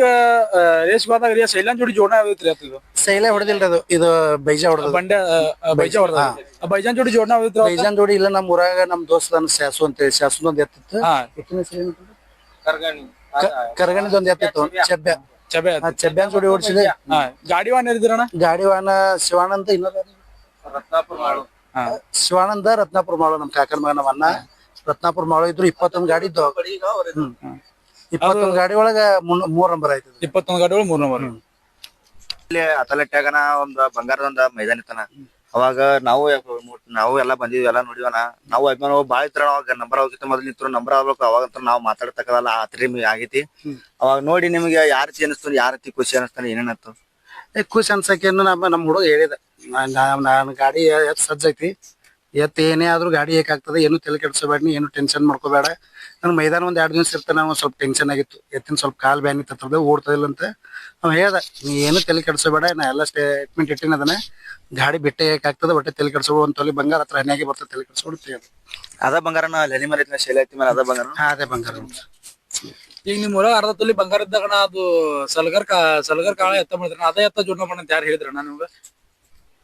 ರೇಸ್ ಹೋದಾಗ ರೀ ಶೈಲಾನ್ ಜೋಡಿ ಜೋಡಣೆ ಆಗೈತ್ರಿ ಅದು? ಸೈಲೆ ಹೊಡೆದಿಲ್ರಿ ಅದು. ಇದು ಬೈಜಾ ಹೊಡೆದ ಬಂಡೆ ಬೈಜಾ ಹೊಡೆದ ಬೈಜಾನ್ ಜೋಡಿ ಜೋಡಣೆ ಆಗೈತ್ರಿ? ಬೈಜಾನ್ ಜೋಡಿ ಇಲ್ಲ ನಮ್ಮ ಊರಾಗ ನಮ್ ದೋಸ್ತ ಶಾಸು ಅಂತ ಹೇಳಿ ಶಾಸು ಒಂದ್ ಎತ್ತಿತ್ತು? ಕರಗಣಿದ ಒಂದ್ ಎತ್ತಿತ್ತು ಚೆಬ್ಬೆ ಚಬೆ ಆ ಜೋಡಿ ಓಡಿಸಿದೆ. ಗಾಡಿ ವಾಹನ ಇದ್ರಣ್ಣ ಗಾಡಿ ವಾಹನ ಶಿವಾನಂದ ಇನ್ನೊಂದ್ ಯಾರು? ಹಾ. ಶಿವಾನಂದ ರತ್ನಾಪುರ ಮಾಳು ನಮ್ ಕಾಕನ ಮಗ ನಮ್ಮ ಅಣ್ಣ ರತ್ನಾಪುರ ಮಾಳು ಇದ್ರು ಇಪ್ಪತ್ತೊಂದ್ ಗಾಡಿ ಇದ್ದು ಇಪ್ಪತ್ತೊಂದ್ ಗಾಡಿ ಒಳಗ ಮೂರ್ ನಂಬರ್ ಇಪ್ಪತ್ತೊಂದ್ ಗಾಡಿ ಒಳಗ ಮೂರ್ ನಂಬರ್ ಇಲ್ಲಿ ಅಥಲೆಟ್ಯಾಗನ ಒಂದ್ ಬಂಗಾರದ ಒಂದ್ ಮೈದಾನ ಇತ್ತನ. ಅವಾಗ ನಾವು ನಾವು ಎಲ್ಲಾ ಬಂದಿದ್ವಿ ಎಲ್ಲಾ ನೋಡಿವನ. ನಾವು ಅಭಿಮಾನ ಬಾಳ ಇತ್ರ ಅವಾಗ ನಂಬರ್ ಹೋಗಿತ್ತು ಮೊದಲು ನಿಂತ್ರು ನಂಬರ್ ಆಗ್ಬೇಕು. ಅವಾಗ ನಾವು ಮಾತಾಡ್ತಕ್ಕದಲ್ಲ ಆ ತ್ರಿ ಆಗೈತಿ. ಅವಾಗ ನೋಡಿ ನಿಮ್ಗೆ ಯಾರು ಅನಿಸ್ತು ಯಾವ ರೀತಿ ಖುಷಿ ಅನಿಸ್ತಾನೆ ಏನೇನತ್ತು ಏ ಖುಷಿ ಅನ್ಸಕ್ಕೆ ನಮ್ಮ ನಮ್ಮ ಹುಡುಗ ಹೇಳಿದ. ನಾನು ಗಾಡಿ ಎತ್ ಸಜ್ಜೈತಿ ಎತ್ ಏನೇ ಆದ್ರೂ ಗಾಡಿ ಏಕಾಗ್ತದೆ ಏನು ತಲೆ ಕೆಡ್ಸೋಬೇಡ ನೀ ಏನು ಟೆನ್ಷನ್ ಮಾಡ್ಕೋಬೇಡ. ನನ್ ಮೈದಾನ ಒಂದ್ ಎರಡು ದಿವಸ ಇರ್ತಾನೆ ಒಂದ್ ಸ್ವಲ್ಪ ಟೆನ್ಷನ್ ಆಗಿತ್ತು. ಎತ್ತಿನ ಸ್ವಲ್ಪ ಕಾಲ್ ಬ್ಯಾನಿ ತತ್ತದ ಓಡ್ತದಿಲ್ಲ ಅಂತ ಅವ್ ಹೇಳ್ದೆ ನೀ ಏನು ತಲೆ ಕೆಡ್ಸೋಬೇಡ ನಾ ಎಲ್ಲ ಸ್ಟೇಟ್ಮೆಂಟ್ ಇಟ್ಟಿನ ಅದನ್ನ. ಗಾಡಿ ಬಿಟ್ಟೆ ಏಕಾಗ್ತದೆ ಒಟ್ಟೆ ತಲೆ ಕೆಡ್ಸೋದು ಒಂದು ತೊಲೆ ಬಂಗಾರ ಹತ್ರ ಹನ್ಯಾಗೆ ಬರ್ತದೆ ತಲೆ ಹೇಳ್ದ. ಅದ ಬಂಗಾರನ ಲೆನಿ ಮರ ಶೈಲಿ ಐತಿ ಮೇಲೆ ಅದ ಬಂಗಾರ? ಹಾ ಅದೇ ಬಂಗಾರ. ಈಗ ನಿಮ್ ಊರಾಗ ಅರ್ಧ ತೊಲಿ ಬಂಗಾರ ಇದ್ದಾಗ ಅದು ಸಲಗರ್ ಕಾ ಸಲಗರ್ ಕಾಳ ಎತ್ತ ಮಾಡಿದ್ರ ಅದೇ ಎತ್ತ ಜೋಡಣೆ ಮಾಡಿ ಅಂತ ಯಾರು ಹೇಳಿದ್ರಣ್ಣ ನಿಮ್ಗೆ?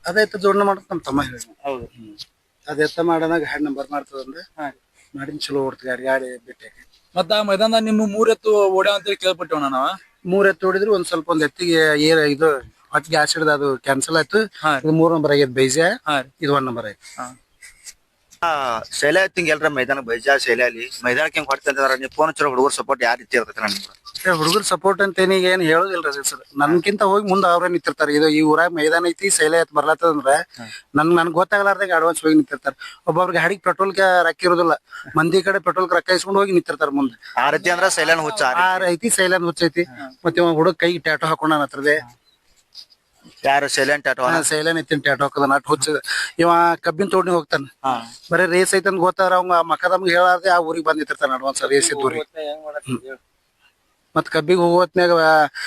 ಅದೈತೆ ಜೋಡಣೆ ಮಾಡೋದು ನಮ್ಮ ತಮ್ಮ ಹೇಳಿ ಹೌದು. ಅದೆತ್ತ ಮಾಡೋದಾಗ ಹ್ಯಾಂಡ್ ನಂಬರ್ ಮಾಡ್ತದಂದ್ರೆ ಮಾಡಿನ ಚಲೋ ಓಡ್ತ ಗಾಡಿ ಗಾಡಿ ಬಿಟ್ಟೆ ಮತ್ತ ಆ ಮೈದಾನದಾಗ ನಿಮ್ಮ ಮೂರ್ ಎತ್ತು ಓಡ್ಯಾವ ಅಂತೇಳಿ ಕೇಳ್ಪಟ್ಟೇವಣ್ಣ ನಾವ ಮೂರ್ ಎತ್ತು ಹೊಡಿದ್ರು ಒಂದ್ ಸ್ವಲ್ಪ ಒಂದ್ ಎತ್ತಿಗೆ ಏರ್ ಇದು ಹೊಟ್ಟಿಗೆ ಆಸಿಡ್ ಅದು ಕ್ಯಾನ್ಸಲ್ ಆಯ್ತು. ಹಾ. ಇದು ಮೂರ್ ನಂಬರ್ ಆಗೈತೆ ಬೈಜ. ಹಾ. ರೀ ಇದು ಒಂದ್ ನಂಬರ್ ಆಯ್ತು. ಶೈಲ ತಿಂಗ್ ಎಲ್ರ ಮೈದಾನ ಬೈಜಾ ಶೈಲ ಅಲ್ಲಿ ಮೈದಾನಕ್ಕೆ ಹೆಂಗ್ ಹೊಡ್ತ ಅಂತಂದ್ರ ನೀವು ಫೋನ್ ಚಲೋ ಹುಡುಗರು ಸಪೋರ್ಟ್ ಯಾವ ರೀತಿ ಇರ್ತೈತೆ ನಿಮ್ಗೆ. ಹುಡುಗರ ಸಪೋರ್ಟ್ ಅಂತ ಏನೀಗ ಏನ್ ಹೇಳೋದಿಲ್ರಿ ಸರ್ ನನ್ಕಿಂತ ಹೋಗಿ ಮುಂದೆ ಅವ್ರೇ ನಿಂತಿರ್ತಾರೆ. ಇದು ಈ ಊರಾಗ ಮೈದಾನ ಐತಿ ಸೈಲೆ ಎತ್ ಬರ್ಲಾತದಂದ್ರ ನನ್ ನನ್ ಗೊತ್ತಾಗಲಾರ್ದಾಗ ಅಡ್ವಾನ್ಸ್ ಹೋಗಿ ನಿಂತಿರ್ತಾರೆ. ಒಬ್ಬೊಬ್ರಿಗೆ ಗಾಡಿಗೆ ಪೆಟ್ರೋಲ್ ರೊಕ್ಕ ಇರೋದಿಲ್ಲ. ಮಂದಿ ಕಡೆ ಪೆಟ್ರೋಲ್ ರೊಕ್ಕ ಇಸ್ಕೊಂಡು ಹೋಗಿ ನಿಂತಿರ್ತಾರೆ ಮುಂದೆ. ಆ ರೀತಿ ಅಂದ್ರ ಸೈಲೆನ್ ಹುಚ್ಚ ಆ ರೀತಿ. ಹುಚ್ಚ ಐತಿ. ಸೈಲನ್ ಹುಚ್ಚೈತಿ ಮತ್ತೆ ಇವ ಹುಡುಗ ಕೈ ಟ್ಯಾಟೋ ಹಾಕೊಂಡ ಹತ್ರದೆ. ಯಾರು ಸೈಲೆನ್ ಟ್ಯಾಟೋ ಸೈಲೆನ್ ಐತಿ ಟ್ಯಾಟೋ ಹಾಕದ ನಟ್ ಹುಚ್ಚ. ಇವ ಕಬ್ಬಿನ ತೋಡಿ ಹೋಗ್ತಾನೆ. ಬರೀ ರೇಸ್ ಐತಂದ್ ಅಂತ ಗೊತ್ತಾರ. ಮಕ್ಕ ತಮ್ಗೆ ಹೇಳಾರ್ದೆ ಆ ಊರಿಗೆ ಬಂದಿರ್ತಾನೆ ನಿಂತಿರ್ತಾನ ಅಡ್ವಾನ್ಸ್ ರೇಸ್ ಇದ್ದೂರಿ ಮತ್ ಕಬ್ಬಿಗೆ ಹೋಗೋ ಹೊತ್ನ್ಯಾಗ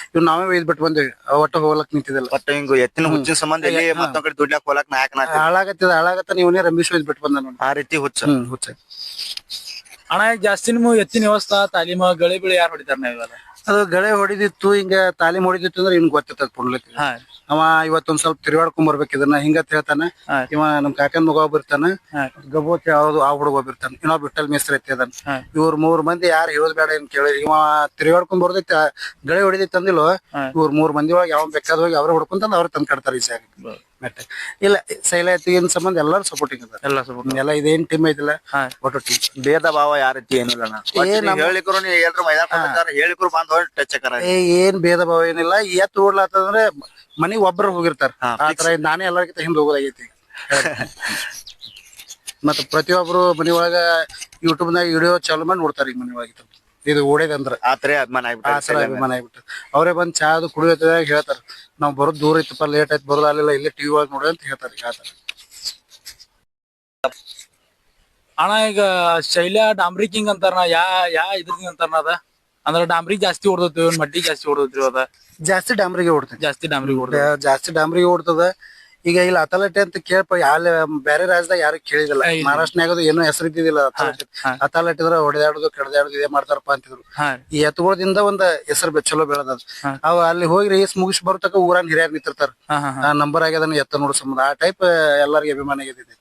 ಇವ್ ನಾವೇ ಒಯ್ದ್ ಬಿಟ್ಟು ಬಂದೇವಿ. ಒಟ್ಟ ಹೋಗ್ಲಕ್ ನಿಂತಿದಿಲ್ಲ ಒಟ್ಟ ಹಿಂಗ ಎತ್ತಿನ ಹುಚ್ಚಿನ ಸಂಬಂಧ ಇಲ್ಲಿ ಮತ್ತೊಂದ್ ಕಡೆ ದುಡ್ಲಾಕ್ ಹೋಲಕ್ ನಾಯಕ ನಾಯಕ ಹಾಳಾಗತ್ತಿದ ಹಾಳಾಗತ್ತ ನೀವನೇ ರಮೇಶ್ ಒಯ್ದ್ ಬಿಟ್ಟು ಬಂದ ನೋಡಿ. ಆ ರೀತಿ ಹುಚ್ಚ. ಹ್ಮ್ ಹುಚ್ಚ. ಹಣ ಈಗ ಜಾಸ್ತಿ ನಿಮ್ಮ ಎತ್ತಿನ ವ್ಯವಸ್ಥಾ ತಾಲೀಮ ಗಳಿ ಬಿಳಿ ಯಾರು ಹೊಡಿತಾರ ಇವಾಗ? ಅದು ಗಳೆ ಹೊಡಿದಿತ್ತು ಹಿಂಗ ತಾಲೀಮ್ ಹೊಡಿದಿತ್ತು ಅಂದ್ರೆ ಇವ್ನ್ ಗೊತ್ತಿತ್ತ ಪುಂಡ್ಲಿಕ್ಕೆ ಹಾ. ಅವ ಇವತ್ತೊಂದ್ ಸ್ವಲ್ಪ ತಿರ್ಗಾಡ್ಕೊಂಡ್ ಬರ್ಬೇಕು ಇದನ್ನ. ಹಿಂಗತ್ ಹೇಳ್ತಾನ. ಇವ ನಮ್ ಕಾಕನ್ ಮಗ ಹಾ. ಗಬೋತ್ ಯಾವ್ದು ಆ ಹುಡುಗ ಒಬ್ಬಿರ್ತಾನ ಇನ್ನೊಬ್ ಬಿಟ್ಟಲ್ ಮೇಸ್ತ್ರಿ ಐತಿ ಅದನ್ ಇವ್ರ ಮೂರ್ ಮಂದಿ ಯಾರು ಹೇಳೋದ್ ಬೇಡ ಏನ್ ಕೇಳಿ. ಇವ ತಿರ್ಗಾಡ್ಕೊಂಡ್ ಬರ್ದೈತಿ. ಗಳಿ ಹೊಡಿದೈತಿ ಅಂದಿಲ್ವ. ಇವ್ರ ಮೂರ್ ಮಂದಿ ಒಳಗೆ ಯಾವ ಬೇಕಾದ ಹೋಗಿ ಅವ್ರ ಹುಡ್ಕೊಂತಂದ್ ಅವ್ರ ತಂದ್ ಕಟ್ತಾರ ಈ ಜಾಗ ಮತ್ತೆ ಇಲ್ಲ ಏನ್ ಸಂಬಂಧ ಎಲ್ಲಾರು ಸಪೋರ್ಟಿಂಗ್ ಅದ ಎಲ್ಲ ಸಪೋರ್ಟ್ ಎಲ್ಲ ಇದೇನ್ ಟೀಮ್ ಐತಿಲ್ಲ. ಒಟ್ಟು ಟೀಮ್ ಭೇದ ಭಾವ ಯಾರ ರೀತಿ ಏನಿಲ್ಲ ಅಣ್ಣ. ಒಟ್ಟು ಏ ನೀವ್ ನಮ್ಮ- ಹೇಳಿಕರು ನೀವು ಎಲ್ರು ಮೈದಾನ ಹೇಳಿಕರು ಬಂದ್ ಹೋಗಿ ಟಚ್ ಹಾಕಾರ ಏ ಏನ್ ಭೇದ ಭಾವ ಏನಿಲ್ಲ. ಎತ್ ಓಡ್ಲಾತಂದ್ರೆ ಮನಿ ಒಬ್ರು ಹೋಗಿರ್ತಾರ. ಹಾ, ಆ ತರ ನಾನೇ ಎಲ್ಲರಿಗಿಂತ ಹಿಂದ್ ಹೋಗೋದಾಗೈತಿ. ಮತ್ತ ಪ್ರತಿಯೊಬ್ರು ಮನಿ ಒಳಗ ಯೂಟ್ಯೂಬ್ ನಾಗ ವಿಡಿಯೋ ಚಾಲು ಮಾಡಿ ನೋಡ್ತಾರ ಈಗ ಮನಿ ಒಳಗೆ ಇದು ಓಡೇದಂದ್ರ. ಆತರ ತರ ಅಭಿಮಾನ ಆ ಆತರ ತರ ಅಭಿಮಾನ ಆಗ್ಬಿಟ್ಟು ಅವರೇ ಬಂದ್ ಚಾ ಅದು ಕುಡಿಯೋದಾಗ ಹೇಳ್ತಾರ. ನಾವ್ ಬರೋದ್ ದೂರ ಇತ್ತಪ್ಪ ಲೇಟ್ ಆಯ್ತು ಬರೋದಾಗಲಿಲ್ಲ ಇಲ್ಲೇ ಟಿವಿ ಒಳಗ್ ನೋಡಿ ಅಂತ ಹೇಳ್ತಾರ ಹೇಳ್ತಾರ. ಅಣ್ಣ ಈಗ ಶೈಲ ಡಾಂಬ್ರಿ ಕಿಂಗ್ ಅಂತಾರ ಯಾ ಯಾ ಇದ್ರಿಂದ ಅಂತಾರ ಅದ? ಅಂದ್ರ ಡಾಂಬ್ರಿ ಜಾಸ್ತಿ ಹೊಡ್ದೈತಿ ಮಡ್ಡಿ ಜಾಸ್ತಿ ಹೊಡ್ದೈತ್ರಿ ಅದ? ಜಾಸ್ತಿ ಡಾಂಬ್ರಿಗೆ ಓಡ್ತೈತಿ. ಜಾಸ್ತಿ ಡಾಂಬ್ರಿಗೆ ಹೊಡ್ದ ಜಾಸ್ತಿ ಡಾಂಬ್ರಿಗೆ ಓಡ್ತದ. ಈಗ ಇಲ್ಲ ಅಥಲಟೆ ಅಂತ ಕೇಳಪ್ಪ ಯಾಲ ಬೇರೆ ರಾಜ್ಯದಾಗ ಯಾರು ಕೇಳಿದಿಲ್ಲ. ಮಹಾರಾಷ್ಟ್ರನಾಗ ಏನೋ ಹೆಸರು ಇದ್ದಿದ್ದಿಲ್ಲ ಅಥಲಟೆ. ಅಂದ್ರೆ ಹೊಡೆದಾಡುದು ಕೆಡದಾಡುದು ಇದೇ ಮಾಡ್ತಾರಪ್ಪ ಅಂತಿದ್ರು. ಈ ಎತ್ತುಗಳದಿಂದ ಒಂದ್ ಹೆಸರು ಚಲೋ ಬೆಳದ. ಅವ ಅಲ್ಲಿ ಹೋಗಿ ರೇಸ್ ಮುಗಿಸಿ ಬರ್ತಕ್ಕ ಊರಾನ್ ಹಿರಿಯರ್ ನಿಂತಿರ್ತಾರ. ಆ ನಂಬರ್ ಆಗ್ಯದ ಎತ್ತ ನೋಡ ಸಂಬಂಧ. ಆ ಟೈಪ್ ಎಲ್ಲರಿಗೆ ಅಭಿಮಾನ ಆಗೇತಿ ಈ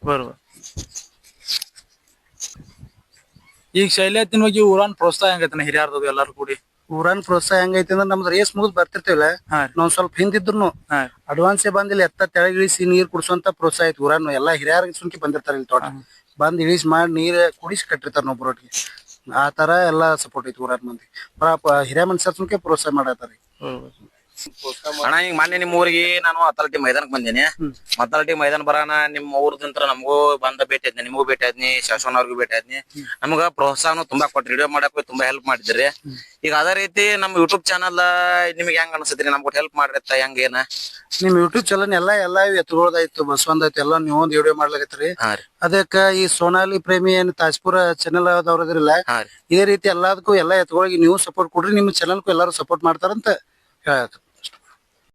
ಈಗ ಶೈಲಿಯತ್ತಿನ ಬಗ್ಗೆ ಊರಾನ್ ಪ್ರೋತ್ಸಾಹ ಹೆಂಗೈತನ ಹಿರಿಯಾರ್ದು ಎಲ್ಲಾರು ಕೂಡಿ? ಊರಾನ್ ಪ್ರೋತ್ಸಾಹ ಹೆಂಗೈತಿ ಅಂದ್ರೆ ನಮ್ದು ರೇಸ್ ಮುಗಿದ್ ಬರ್ತಿರ್ತೇವಲ್ಲ ಹಾ ನಾವ್ ಸ್ವಲ್ಪ ಹಿಂದಿದ್ರು ಹಾ ಅಡ್ವಾನ್ಸೇ ಎತ್ತ ಇಲ್ಲಿ ಎತ್ತ ತೆಳಗಿಳಿಸಿ ನೀರ್ ಕುಡಿಸುವಂತ ಪ್ರೋತ್ಸಾಹ ಐತಿ ಊರನ್ ಎಲ್ಲಾ ಹಿರಿಯರ್ ಸುಂಕಿ ಬಂದಿರ್ತಾರ ಇಲ್ಲಿ ತೋಟ. ಬಂದ್ ಇಳಿಸಿ ಮಾಡಿ ನೀರ್ ಕುಡಿಸಿ ಕಟ್ಟಿರ್ತಾರ ನೊಬ್ಬರೊಟ್ಟಿಗೆ ಆ ತರ ಎಲ್ಲಾ ಸಪೋರ್ಟ್ ಐತಿ ಊರನ್ ಮಂದಿ. ಹಿರಿಯ ಮನ್ಸರ್ ಸುಮ್ಕೆ ಪ್ರೋತ್ಸಾಹ ಮಾಡತ್ತಾರ. ಅಣ್ಣ ಈಗ ಮೊನ್ನೆ ನಿಮ್ ಊರಿಗೆ ನಾನು ಅಥಾರಿಟಿ ಮೈದಾನಕ್ ಬಂದೇನಿ. ಅಥಾರಿಟಿ ಮೈದಾನ ಬರೋಣ ನಿಮ್ ಊರ್ದಿಂತ್ರ ನಮಗೂ ಬಂದ ಭೇಟಿ ಆದ್ನಿ ನಿಮಗೂ ಭೇಟಿ ಆದ್ನಿ ಶಾಸನ ಅವ್ರಿಗೂ ಭೇಟಿ ಆದ್ನಿ ನಮಗ ಪ್ರೋತ್ಸಾಹನು ತುಂಬಾ ಕೊಟ್ಟು ವಿಡಿಯೋ ಮಾಡಕ್ ತುಂಬಾ ಹೆಲ್ಪ್ ಮಾಡಿದ್ರಿ. ಈಗ ಅದೇ ರೀತಿ ನಮ್ ಯೂಟ್ಯೂಬ್ ಚಾನಲ್ ನಿಮ್ಗೆ ಹೆಂಗ್ ಅನ್ಸತ್ರಿ ನಮ್ಗೆ ಹೆಲ್ಪ್ ಮಾಡಿರತ್ತ ಹೆಂಗ ಏನ? ನಿಮ್ ಯೂಟ್ಯೂಬ್ ಚಾನಲ್ ಎಲ್ಲಾ ಎಲ್ಲಾ ಎತ್ತುಗಳದಾಯ್ತು ಬಸವಂದಾಯ್ತು ಎಲ್ಲಾ ನೀವು ಒಂದ್ ವಿಡಿಯೋ ಮಾಡ್ಲಾಕತ್ರಿ ಹಾ ರೀ. ಅದಕ್ಕ ಈ ಸೋನಾಲಿ ಪ್ರೇಮಿ ಏನ್ ತಾಜ್ಪುರ ಚಾನೆಲ್ ರೀ. ಇದೇ ರೀತಿ ಎಲ್ಲದಕ್ಕೂ ಎಲ್ಲಾ ಎತ್ತುಗಳಿಗೆ ನೀವು ಸಪೋರ್ಟ್ ಕೊಡ್ರಿ ನಿಮ್ ಚಾನಲ್ಗೂ ಎಲ್ಲಾರು ಸಪೋರ್ಟ್ ಮಾಡ್ತಾರಂತ ಹೇಳಕ್